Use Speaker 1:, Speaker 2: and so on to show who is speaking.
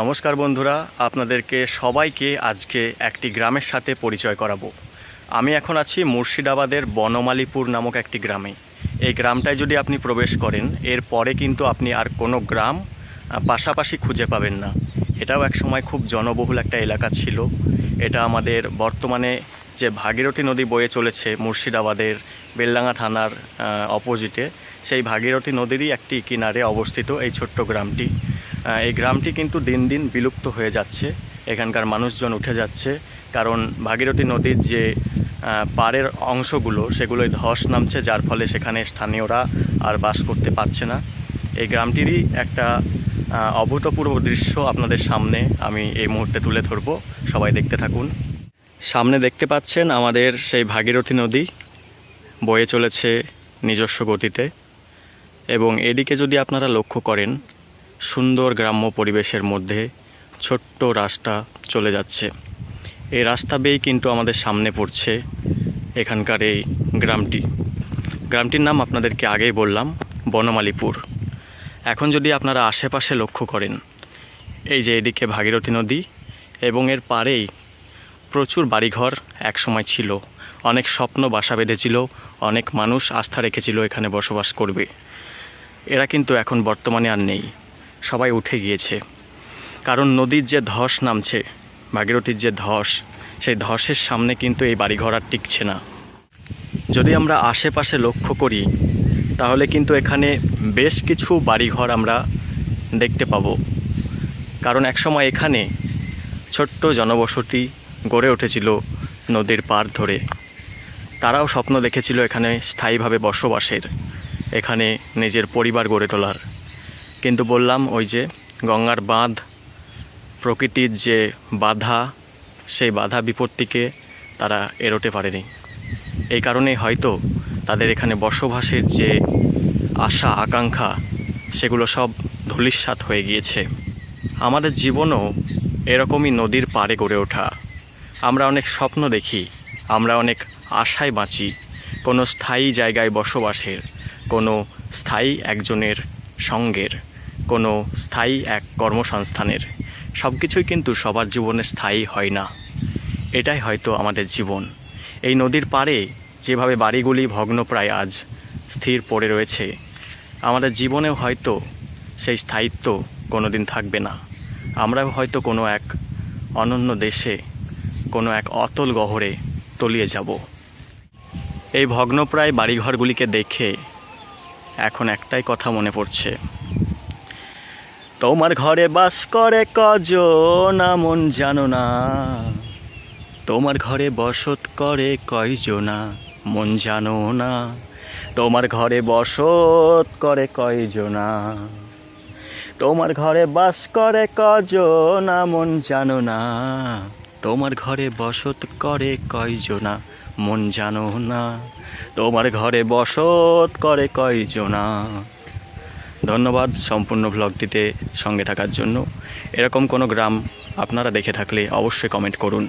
Speaker 1: নমস্কার বন্ধুরা, আপনাদেরকে সবাইকে আজকে একটি গ্রামের সাথে পরিচয় করাবো। আমি এখন আছি মুর্শিদাবাদের বনমালীপুর নামক একটি গ্রামে। এই গ্রামটায় যদি আপনি প্রবেশ করেন, এর পরে কিন্তু আপনি আর কোনো গ্রাম পাশাপাশি খুঁজে পাবেন না। এটাও এক সময় খুব জনবহুল একটা এলাকা ছিল। এটা আমাদের বর্তমানে যে ভাগীরথী নদী বয়ে চলেছে মুর্শিদাবাদের বেলডাঙ্গা থানার অপোজিটে, সেই ভাগীরথী নদীরই একটি কিনারে অবস্থিত এই ছোট্ট গ্রামটি। এই গ্রামটি কিন্তু দিন দিন বিলুপ্ত হয়ে যাচ্ছে। এখানকার মানুষজন উঠে যাচ্ছে, কারণ ভাগীরথী নদীর যে পাড়ের অংশগুলো সেগুলোই ধস নামছে, যার ফলে সেখানে স্থানীয়রা আর বাস করতে পারছে না। এই গ্রামটিরই একটা অভূতপূর্ব দৃশ্য আপনাদের সামনে আমি এই মুহূর্তে তুলে ধরব। সবাই দেখতে থাকুন। সামনে দেখতে পাচ্ছেন আমাদের সেই ভাগীরথী নদী, বয়ে চলেছে নিজস্ব গতিতে। এবং এদিকে যদি আপনারা লক্ষ্য করেন সুন্দর গ্রাম্য পরিবেশের মধ্যে ছোট্ট রাস্তা চলে যাচ্ছে। এই রাস্তা বেয়েই কিন্তু আমাদের সামনে পড়ছে এখানকার এই গ্রামটি। গ্রামটির নাম আপনাদেরকে আগেই বললাম, বনমালীপুর। এখন যদি আপনারা আশেপাশে লক্ষ্য করেন, এই যে এদিকে ভাগীরথী নদী এবং এর পারেই প্রচুর বাড়িঘর একসময় ছিল। অনেক স্বপ্ন বাসা বেঁধেছিল, অনেক মানুষ আস্থা রেখেছিল এখানে বসবাস করবে। এরা কিন্তু এখন বর্তমানে আর নেই। সবাই উঠে গিয়েছে। কারণ নদীর যে ধস নামছে, ভাগীরথীর যে ধস, সেই ধসের সামনে কিন্তু এই বাড়িঘর আর টিকছে না। যদি আমরা আশেপাশে লক্ষ্য করি, তাহলে কিন্তু এখানে বেশ কিছু বাড়িঘর আমরা দেখতে পাবো। কারণ একসময় এখানে ছোট্ট জনবসতি গড়ে উঠেছিল নদীর পার ধরে। তারাও স্বপ্ন দেখেছিল এখানে স্থায়ীভাবে বসবাসের, এখানে নিজের পরিবার গড়ে তোলার। কিন্তু বললাম ওই যে গঙ্গার বাঁধ, প্রকৃতির যে বাধা, সেই বাধা বিপত্তিকে তারা এড়োতে পারেনি। এই কারণে হয়তো তাদের এখানে বসবাসের যে আশা, আকাঙ্ক্ষা, সেগুলো সব ধূলিসাৎ হয়ে গিয়েছে। আমাদের জীবনও এরকমই নদীর পাড়ে গড়ে ওঠা। আমরা অনেক স্বপ্ন দেখি, আমরা অনেক আশায় বাঁচি। কোনো স্থায়ী জায়গায় বসবাসের, কোনো স্থায়ী একজনের সঙ্গের। কোনো স্থায়ী এক কর্মসংস্থানের। সব কিছুই কিন্তু সবার জীবনে স্থায়ী হয় না। এটাই হয়তো আমাদের জীবন। এই নদীর পাড়ে যেভাবে বাড়িগুলি ভগ্নপ্রায় আজ স্থির পড়ে রয়েছে, আমাদের জীবনেও হয়তো সেই স্থায়িত্ব কোনো দিন থাকবে না। আমরাও হয়তো কোনো এক অনন্য দেশে, কোনো এক অতল গহরে তলিয়ে যাব। এই ভগ্নপ্রায় বাড়িঘরগুলিকে দেখে এখন একটাই কথা মনে পড়ছে। তোমার ঘরে বাস করে কজন মন জানো না। তোমার ঘরে বসত করে কয়জনা, মন জানো না। তোমার ঘরে বসত করে কয়জনা, তোমার ঘরে বাস করে কজনা মন জানো না। তোমার ঘরে বসত করে কয়জনা, মন জানো না। তোমার ঘরে বসত করে কয়জনা ধন্যবাদ সম্পূর্ণ ভ্লগটিতে সঙ্গে থাকার জন্য। এরকম কোনো গ্রাম আপনারা দেখে থাকলে অবশ্যই কমেন্ট করুন।